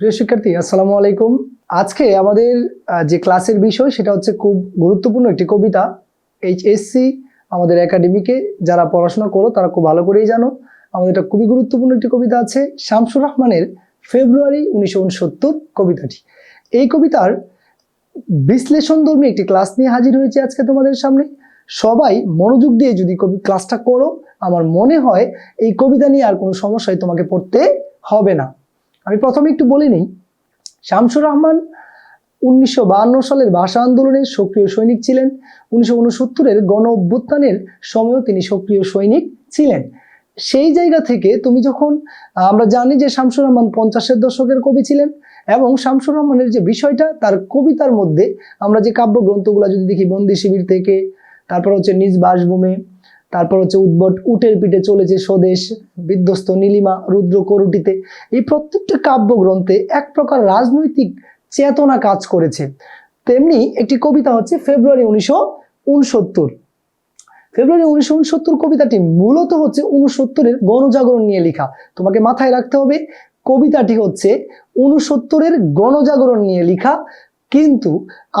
প্রিয় শিক্ষার্থী, আসসালামু আলাইকুম। আজকে আমাদের যে ক্লাসের বিষয়, সেটা হচ্ছে খুব গুরুত্বপূর্ণ একটি কবিতা। এইচএসসি আমাদের একাডেমিকে যারা পড়াশোনা করো, তারা খুব ভালো করেই জানো। আমাদের এটা খুবই গুরুত্বপূর্ণ একটি কবিতা আছে, শামসুর রহমানের ফেব্রুয়ারি উনিশশো উনসত্তর কবিতাটি। এই কবিতার বিশ্লেষণধর্মী একটি ক্লাস নিয়ে হাজির হয়েছে আজকে তোমাদের সামনে। সবাই মনোযোগ দিয়ে যদি কবি, ক্লাসটা করো, আমার মনে হয় এই কবিতা নিয়ে আর কোনো সমস্যায় তোমাকে পড়তে হবে না। আমি প্রথমে একটু বলে নিই। শামসুর রহমান উনিশশো সালের ভাষা আন্দোলনের সক্রিয় সৈনিক ছিলেন। উনিশশো উনসত্তরের গণ অভ্যুত্থানের সময়ও তিনি সক্রিয় সৈনিক ছিলেন। সেই জায়গা থেকে তুমি যখন, আমরা জানি যে শামসুর রহমান পঞ্চাশের দশকের কবি ছিলেন এবং শামসুর রহমানের যে বিষয়টা, তার কবিতার মধ্যে আমরা যে কাব্যগ্রন্থগুলো যদি দেখি, বন্দি শিবির থেকে, তারপর হচ্ছে নিজ বাসভূমে তারপর হচ্ছে উদ্ভট উটের পিঠে চলেছে স্বদেশ, বিধ্বস্ত নীলিমা, রুদ্র করুটিতে। এই প্রত্যেকটা কাব্যগ্রন্থে এক প্রকার রাজনৈতিক চেতনা কাজ করেছে। তেমনি একটি কবিতা হচ্ছে ফেব্রুয়ারি উনিশশো উনসত্তর। ফেব্রুয়ারি উনিশশো উনসত্তর কবিতাটি মূলত হচ্ছে উনসত্তরের গণজাগরণ নিয়ে লেখা। তোমাকে মাথায় রাখতে হবে, কবিতাটি হচ্ছে উনসত্তরের গণজাগরণ নিয়ে লেখা। কিন্তু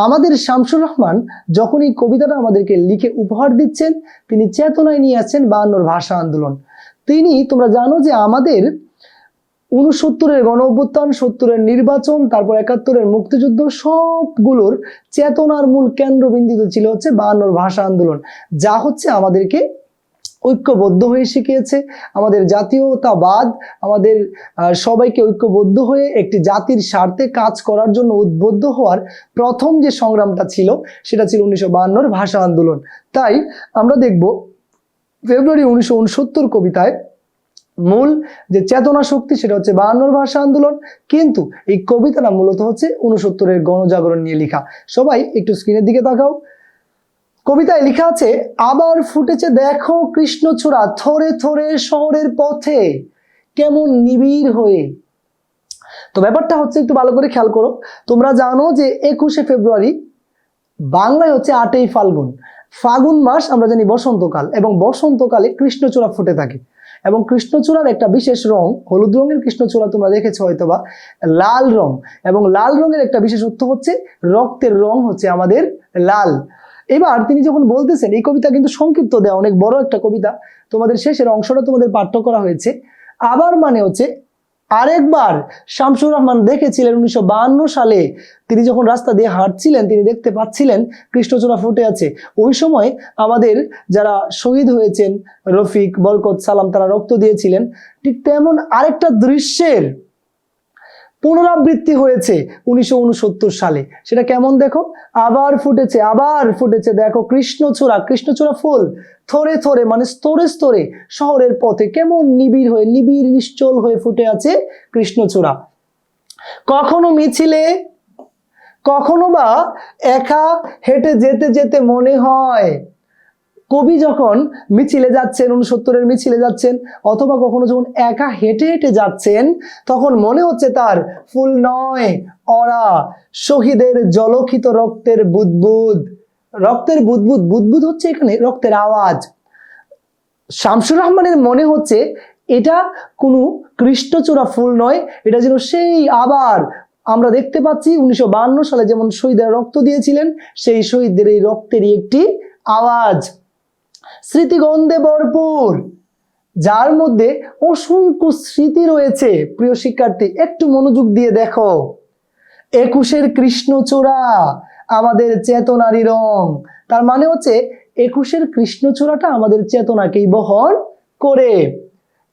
আমাদের শামসুর রহমান যখন এই কবিতাটা আমাদেরকে লিখে উপহার দিচ্ছেন, তিনি চেতনায় নিয়ে আসছেন বায়ান্নর ভাষা আন্দোলন। তিনি, তোমরা জানো যে আমাদের উনসত্তরের গণ অভ্যুত্থান সত্তরের নির্বাচন, তারপর একাত্তরের মুক্তিযুদ্ধ, সবগুলোর চেতনার মূল কেন্দ্রবিন্দুতে ছিল হচ্ছে বায়ান্নর ভাষা আন্দোলন। যা হচ্ছে আমাদেরকে ঐক্যবদ্ধ হয়ে শিখিয়েছে। আমাদের জাতীয়তাবাদ, আমাদের সবাইকে ঐক্যবদ্ধ হয়ে একটি জাতির স্বার্থে কাজ করার জন্য উদ্বুদ্ধ হওয়ার প্রথম যে সংগ্রামটা ছিল, সেটা ছিল উনিশশো ভাষা আন্দোলন। তাই আমরা দেখব ফেব্রুয়ারি উনিশশো উনসত্তর কবিতায় মূল যে চেতনা শক্তি, সেটা হচ্ছে বায়ান্নর ভাষা আন্দোলন। কিন্তু এই কবিতাটা মূলত হচ্ছে উনসত্তরের গণজাগরণ নিয়ে লেখা। সবাই একটু স্ক্রিনের দিকে তাকাও। কবিতায় লেখা আছে, আবার ফুটেছে দেখো কৃষ্ণচূড়া থরে থরে শহরের পথে, কেমন নিবিড় হয়ে। তো ব্যাপারটা হচ্ছে একটু ভালো করে খেয়াল করো। তোমরা জানো যে একুশে ফেব্রুয়ারি বাংলায় হচ্ছে আটই ফাল্গুন। ফাগুন মাস আমরা জানি বসন্তকাল এবং বসন্তকালে কৃষ্ণচূড়া ফুটে থাকে। এবং কৃষ্ণচূড়ার একটা বিশেষ রং, হলুদ রঙের কৃষ্ণচূড়া তোমরা দেখেছ হয়তোবা, লাল রং। এবং লাল রঙের একটা বিশেষত্ব হচ্ছে, রক্তের রং হচ্ছে আমাদের লাল। এবার তিনি যখন বলতেছেন, এই কবিতা কিন্তু সংক্ষিপ্ত দেওয়া অনেক বড় একটা কবিতা, তোমাদের শেষের অংশটা তোমাদের পাঠ্য করা হয়েছে। আবার মানে হচ্ছে, আরেকবার শামসুর রহমান দেখেছিলেন উনিশশো সালে। তিনি যখন রাস্তা দিয়ে হাঁটছিলেন, তিনি দেখতে পাচ্ছিলেন কৃষ্ণচূড়া ফুটে আছে। ওই সময় আমাদের যারা শহীদ হয়েছেন, রফিক, বরকত, সালাম, তারা রক্ত দিয়েছিলেন। ঠিক তেমন আরেকটা দৃশ্যের পুনরাবৃত্তি হয়েছে উনিশশো ঊনসত্তর সালে। সেটা কেমন দেখো? আবার ফুটেছে আবার ফুটেছে। দেখো কৃষ্ণচূড়া কৃষ্ণচূড়া ফুল। থরে থরে মানে স্তরে স্তরে শহরের পথে কেমন নিবিড় হয়ে, নিবিড় নিশ্চল হয়ে ফুটে আছে কৃষ্ণচূড়া। কখনো মিছিলে, কখনো বা একা হেঁটে যেতে যেতে মনে হয় কবি যখন মিছিলে যাচ্ছেন উনসত্তরের মিছিলে যাচ্ছেন, অথবা কখনো যখন একা হেঁটে হেঁটে যাচ্ছেন, তখন মনে হচ্ছে তার ফুল নয়, অরা, শহীদের জলখিত রক্তের বুদবুদ। রক্তের বুদবুদ বুদবুদ হচ্ছে এখানে রক্তের আওয়াজ। শামসুর রহমানের মনে হচ্ছে এটা কোনো কৃষ্ণচূড়া ফুল নয়, এটা যেন সেই আবার আমরা দেখতে পাচ্ছি উনিশশো সালে যেমন শহীদরা রক্ত দিয়েছিলেন, সেই শহীদদের এই রক্তেরই একটি আওয়াজ। স্মৃতিগন্ধে ভরপুর, যার মধ্যে অসংখ্য স্মৃতি রয়েছে। প্রিয় শিক্ষার্থী, একটু মনোযোগ দিয়ে দেখো। একুশের কৃষ্ণচূড়া, আমাদের চেতনারই রং। তার মানে হচ্ছে, একুশের কৃষ্ণচূড়াটা আমাদের চেতনাকেই বহন করে।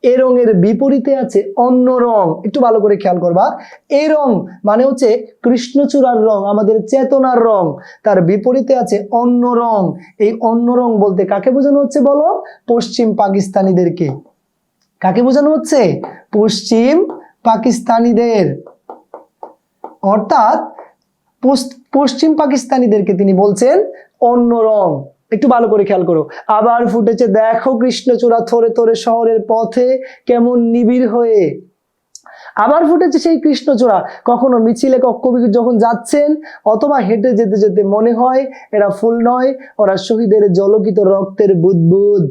এ রঙের বিপরীতে আছে অন্য রং। একটু ভালো করে খেয়াল করবা। এই রং মানে হচ্ছে কৃষ্ণচূড়ার রং, আমাদের চেতনার রং। তার বিপরীতে আছে অন্য রং। এই অন্য রং বলতে কাকে বোঝানো হচ্ছে বলো? পশ্চিম পাকিস্তানিদেরকে। কাকে বোঝানো হচ্ছে? পশ্চিম পাকিস্তানিদের। অর্থাৎ পশ্চিম পাকিস্তানিদেরকে তিনি বলছেন অন্য রং। একটু ভালো করে খেয়াল করো। আবার ফুটেছে, দেখো কৃষ্ণচূড়া থরে থরে শহরের পথে কেমন নিবিড় হয়ে। আবার ফুটেছে সেই কৃষ্ণচূড়া, কখনো মিছিলে কবি যখন যাচ্ছেন অথবা হেঁটে যেতে যেতে মনে হয় এরা ফুল নয়, ওরা শহীদের জলকিত রক্তের বুদবুদ।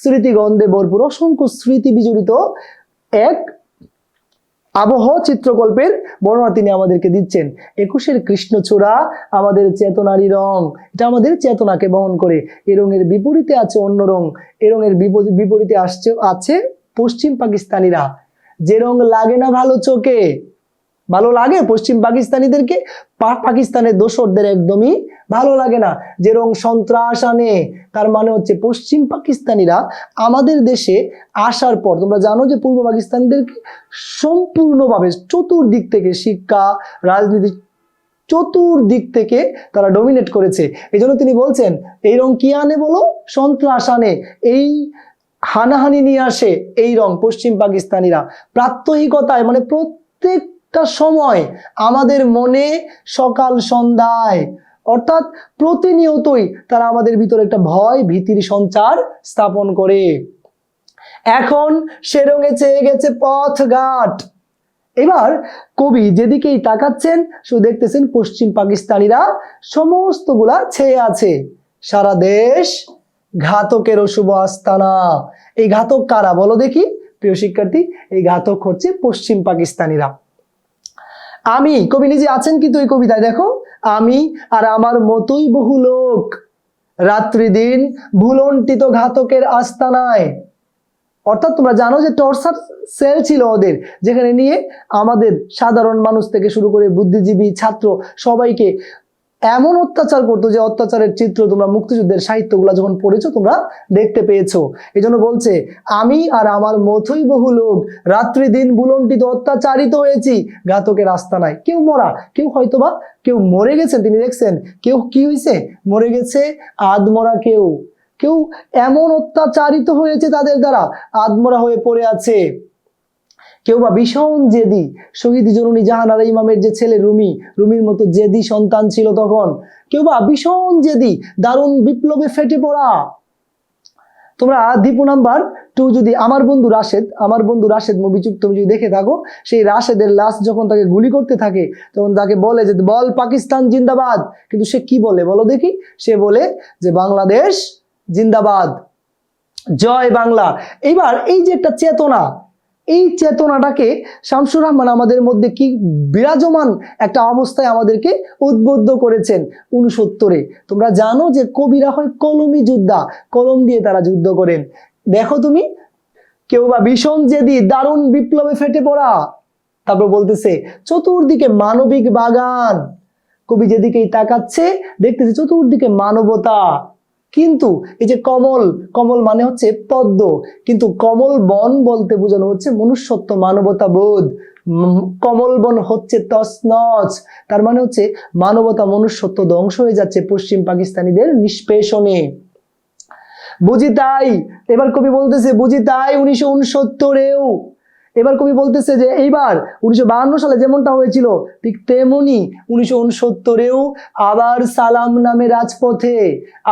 স্মৃতিগন্ধে ভরপুর, অসংখ্য স্মৃতি বিজড়িত এক আবহ চিত্রকল্পের বর্ণনা তিনি আমাদেরকে দিচ্ছেন। একুশের কৃষ্ণচূড়া আমাদের চেতনারই রং। এটা আমাদের চেতনাকে বহন করে। এ রঙের বিপরীতে আছে অন্য রং। এ রঙের বিপরীতে আসছে, আছে পশ্চিম পাকিস্তানিরা। যে রং লাগে না ভালো চোখে। ভালো লাগে? পশ্চিম পাকিস্তানিদেরকে? পাকিস্তানের দোসরদের একদমই ভালো লাগে না। যে রং সন্ত্রাস আনে, তার মানে হচ্ছে পশ্চিম পাকিস্তানিরা আমাদের দেশে আসার পর, তোমরা জানো যে পূর্ব পাকিস্তানিদেরকে সম্পূর্ণভাবে চতুর্দিক থেকে শিক্ষা, রাজনীতি চতুর্দিক থেকে তারা ডমিনেট করেছে। এই তিনি বলছেন এই রং কি আনে বলো? সন্ত্রাস আনে। এই হানাহানি নিয়ে আসে, এই রং পশ্চিম পাকিস্তানিরা। প্রাত্যহিকতায় মানে প্রত্যেকটা সময় আমাদের মনে সকাল সন্ধ্যায়, অর্থাৎ প্রতিনিয়তই তারা আমাদের ভিতরে একটা ভয়, ভীতির সঞ্চার স্থাপন করে। এখন সে রঙে চেয়ে গেছে পথ পথঘাট। এবার কবি যেদিকেই তাকাচ্ছেন, শুধু দেখতেছেন পশ্চিম পাকিস্তানিরা সমস্তগুলা ছেয়ে আছে। সারা দেশ ঘাতকের অশুভ আস্তানা। এই ঘাতক কারা? বলো দেখি, প্রিয় শিক্ষার্থী, এই ঘাতক হচ্ছে পশ্চিম পাকিস্তানিরা। আমি, কবি নিজে আছেন কিন্তু এই কবিতায়, দেখো, আমি আর আমার মতোই বহু লোক। রাত্রি দিন ভুলন্টিত ঘাতকের আস্তানায়। অর্থাৎ তোমরা জানো যে টর্চার সেল ছিল ওদের, যেখানে নিয়ে আমাদের সাধারণ মানুষ থেকে শুরু করে বুদ্ধিজীবী ছাত্র সবাইকে এমন অত্যাচার করতো যে অত্যাচারের চিত্র তোমরা মুক্তিযুদ্ধের সাহিত্যগুলো যখন পড়েছো, তোমরা দেখতে পেয়েছ। এই জন্য বলছে, আমি আর আমার মতোই বহু লোক রাত্রি দিন বুলন্টিত অত্যাচারিত হয়েছি। ঘাতকের রাস্তা নাই। কেউ মরা, কেউ হয়তোবা কেউ মরে গেছেন। তিনি দেখছেন, কেউ কি হয়েছে মরে গেছে আদমরা কেউ। কেউ এমন অত্যাচারিত হয়েছে তাদের দ্বারা। আদমরা হয়ে পড়ে আছে। কেউ বা ভীষণ জেদি, শহীদ জননী জাহানারা ইমামের যে ছেলে রুমি, রুমির মতো জেদি সন্তান ছিল তখন। কেউ বা ভীষণ জেদি, দারুণ বিপ্লবে ফেটে পড়া। তোমরা দীপু নাম্বার টু যদি আমার বন্ধু রাশেদ, আমার বন্ধু রাশেদ মুভি তুমি যদি দেখে থাকো, সেই রাশেদের লাশ যখন তাকে গুলি করতে থাকে, তখন তাকে বলে যে, বল পাকিস্তান জিন্দাবাদ। কিন্তু সে কি বলে বলো দেখি? সে বলে যে, বাংলাদেশ জিন্দাবাদ। জয় বাংলা। এইবার এই যে একটা চেতনা এই চেতনাটাকে শামসুর রহমান আমাদের মধ্যে কি বিরাজমান একটা অবস্থায় আমাদেরকে উদ্বুদ্ধ করেছেন উনসত্তরে তোমরা জানো যে কবিরা হয় কলমি যোদ্ধা, কলম দিয়ে তারা যুদ্ধ করেন। দেখো তুমি, কেউ বা ভীষণ জেদি, দারুণ বিপ্লবে ফেটে পড়া। তারপর বলতেছে, চতুর্দিকে মানবিক বাগান। কবি যেদিকেই তাকাচ্ছে, দেখতেছে চতুর্দিকে মানবতা। কিন্তু এই যে কমল কমল মানে হচ্ছে পদ্ম, কিন্তু কমল বন বলতে বোঝানো হচ্ছে মনুষ্যত্ব মানবতা বোধ। কমল বন হচ্ছে তসনচ তার মানে হচ্ছে মানবতা মনুষ্যত্ব ধ্বংস হয়ে যাচ্ছে পশ্চিম পাকিস্তানিদের নিষ্পেষণে। বুঝি তাই? এবার কবি বলতেছে, বুঝি তাই উনিশশো উনসত্তরেও এবার কবি বলতেছে যে এইবার উনিশশো সালে যেমনটা হয়েছিল, ঠিক তেমনি উনিশশো উনসত্তরেও আবার সালাম নামে রাজপথে।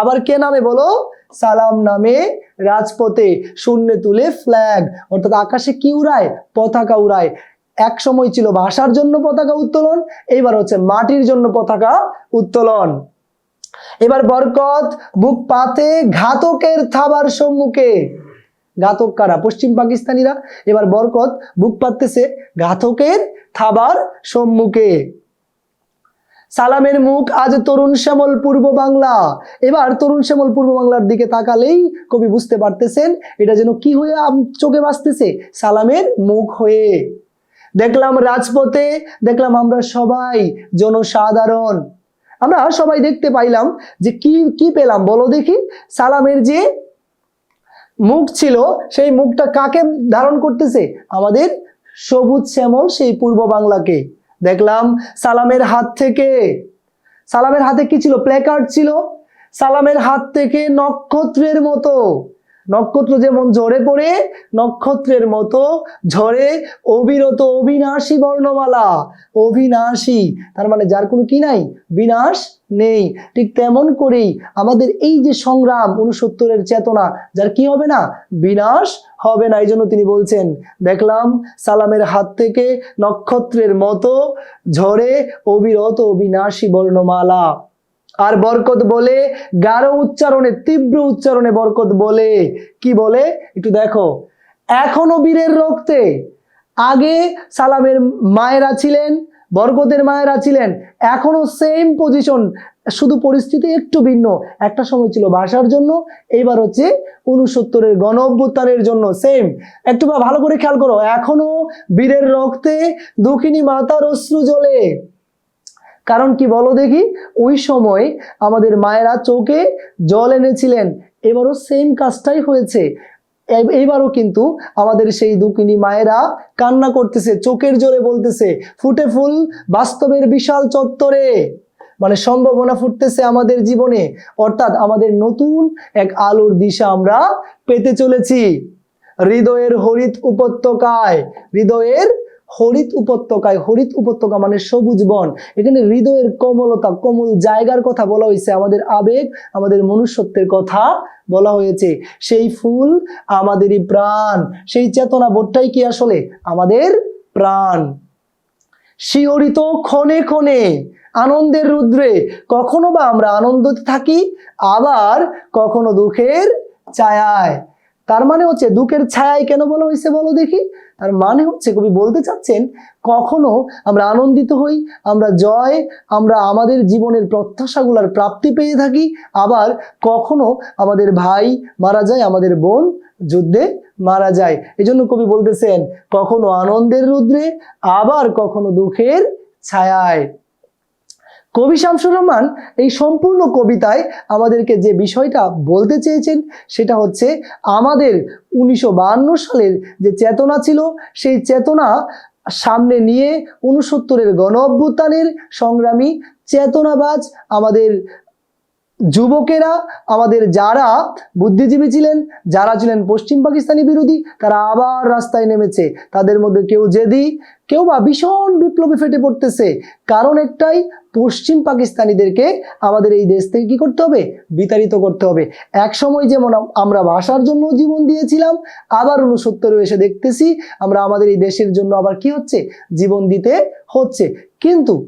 আবার কে নামে বলো? সালাম নামে রাজপথে শূন্যে তুলে ফ্ল্যাগ অর্থাৎ আকাশে কি উড়ায়? পতাকা উড়ায়। এক সময় ছিল ভাষার জন্য পতাকা উত্তোলন, এইবার হচ্ছে মাটির জন্য পতাকা উত্তোলন। এবার বরকত, বুক পাতে ঘাতকের থাবার সম্মুখে। ঘাতক কারা? পশ্চিম পাকিস্তানিরা। এবার বরকত, বুক পাততেছে ঘাতকের থাবার সম্মুখে। সালামের মুখ আজ তরুণ শ্যামল, পূর্ব বাংলা। এবার তরুণ শ্যামল, পূর্ব বাংলার দিকে তাকালেই কবি বুঝতে পারতেছেন, এটা যেন কি হয়ে চোখে বাঁচতেছে? সালামের মুখ হয়ে। দেখলাম রাজপথে, দেখলাম আমরা সবাই জনসাধারণ। আমরা সবাই দেখতে পাইলাম যে কি কি পেলাম? বলো দেখি। সালামের যে মুখ ছিল, সেই মুখটা কাকে ধারণ করতেছে? আমাদের সবুজ শ্যামল সেই পূর্ব বাংলাকে। দেখলাম সালামের হাত থেকে। সালামের হাতে কি ছিল? প্ল্যাকার্ড ছিল। সালামের হাত থেকে নক্ষত্রের মতো। নক্ষত্র যেমন ঝরে পড়ে, নক্ষত্রের মতো ঝরে অবিরত অবিনাশী বর্ণমালা। অবিনাশী, তার মানে যার কোনো কি নাই? বিনাশ নেই। ঠিক তেমন করেই আমাদের এই যে সংগ্রাম উনসত্তরের চেতনা, যার কি হবে না? বিনাশ হবে না এই জন্য তিনি বলছেন, দেখলাম সালামের হাত থেকে নক্ষত্রের মতো ঝরে অবিরত অবিনাশী বর্ণমালা। আর বরকত বলে, গাঢ় উচ্চারণে, তীব্র উচ্চারণে বরকত বলে। কি বলে? একটু দেখো। এখনও বীরের রক্তে আগে সালামের মায়েরা ছিলেন বরকতের মায়েরা ছিলেন। এখনও সেম পজিশন শুধু পরিস্থিতি একটু ভিন্ন। একটা সময় ছিল ভাষার জন্য, এইবার হচ্ছে উনসত্তরের গণ অভ্যুত্থানের জন্য সেম একটু ভালো করে খেয়াল করো, এখনও বীরের রক্তে দক্ষিণী মাতার অশ্রু জ্বলে। কারণ কি বলো দেখি, ওই সময় আমাদের মায়েরা চোখে জল এনেছিলেন। এবারও সেম কাজটাই হয়েছে। এইবারও কিন্তু আমাদের সেই দুকিনী মায়েরা কান্না করতেছে, চোখের জোরে বলতেছে, ফুটে ফুল বাস্তবের বিশাল চত্বরে। মানে সম্ভাবনা ফুটতেছে আমাদের জীবনে। অর্থাৎ আমাদের নতুন এক আলোর দিশা আমরা পেতে চলেছি। হৃদয়ের হরিত উপত্যকায়, হৃদয়ের হরিত উপত্যকায়, হরিত উপত্যকা মানে সবুজ বন। এখানে হৃদয়ের কমলতা, কোমল জায়গার কথা বলা হয়েছে। আমাদের আবেগ, আমাদের মনুষ্যত্বের কথা বলা হয়েছে। সেই ফুল আমাদেরই প্রাণ। সেই চেতনা বোধটাই কি আসলে? আমাদের প্রাণ। শিহরিত ক্ষণে ক্ষণে, আনন্দের রুদ্রে, কখনো বা আমরা আনন্দতে থাকি, আবার কখনো দুঃখের ছায়ায়। তার মানে হচ্ছে দুঃখের ছায়ায় কেন বলা হয়েছে বলো দেখি? তার মানে হচ্ছে কবি বলতে চাচ্ছেন, কখনো আমরা আনন্দিত হই, আমরা জয়, আমরা আমাদের জীবনের প্রত্যাশাগুলার প্রাপ্তি পেয়ে থাকি, আবার কখনো আমাদের ভাই মারা যায়, আমাদের বোন যুদ্ধে মারা যায়। এজন্য কবি বলতেছেন, কখনো আনন্দের রুদ্রে, আবার কখনো দুঃখের ছায়ায়। কবি শামসুর রহমান এই সম্পূর্ণ কবিতায় আমাদেরকে যে বিষয়টা বলতে চেয়েছেন, সেটা হচ্ছে আমাদের উনিশশো সালের যে চেতনা ছিল, সেই চেতনা সামনে নিয়ে উনসত্তরের গণ অভ্যুত্থানের সংগ্রামী চেতনাবাজ আমাদের যুবকেরা, আমাদের যারা বুদ্ধিজীবী ছিলেন, যারা ছিলেন পশ্চিম পাকিস্তানি বিরোধী, তারা আবার রাস্তায় নেমেছে। তাদের মধ্যে কেউ জেদি, কেউ বা ভীষণ বিপ্লবী ফেটে পড়তেছে। কারণ একটাই, পশ্চিম পাকিস্তানিদেরকে আমাদের এই দেশ থেকে কি করতে হবে? বিতাড়িত করতে হবে। এক সময় যেমন আমরা ভাষার জন্য জীবন দিয়েছিলাম, আবার উনসত্তরে এসে দেখতেছি, আমরা আমাদের এই দেশের জন্য আবার কি হচ্ছে? জীবন দিতে হচ্ছে। কিন্তু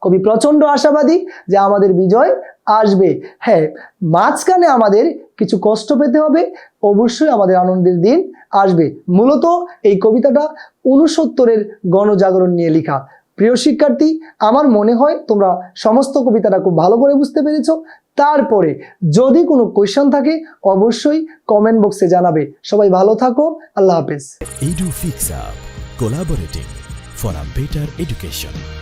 কবি প্রচণ্ড আশাবাদী যে আমাদের বিজয় আসবে। হ্যাঁ মাঝখানে আমাদের কিছু কষ্ট পেতে হবে, অবশ্যই আমাদের আনন্দের দিন আসবে। মূলত এই কবিতাটা উনসত্তরের গণজাগরণ নিয়ে লেখা। প্রিয় শিক্ষার্থী, আমার মনে হয় তোমরা সমস্ত কবিতাটা খুব ভালো করে বুঝতে পেরেছ। তারপরে যদি কোনো কোয়েশ্চন থাকে, অবশ্যই কমেন্ট বক্সে জানাবে। সবাই ভালো থাকো, আল্লাহ হাফেজ। Education.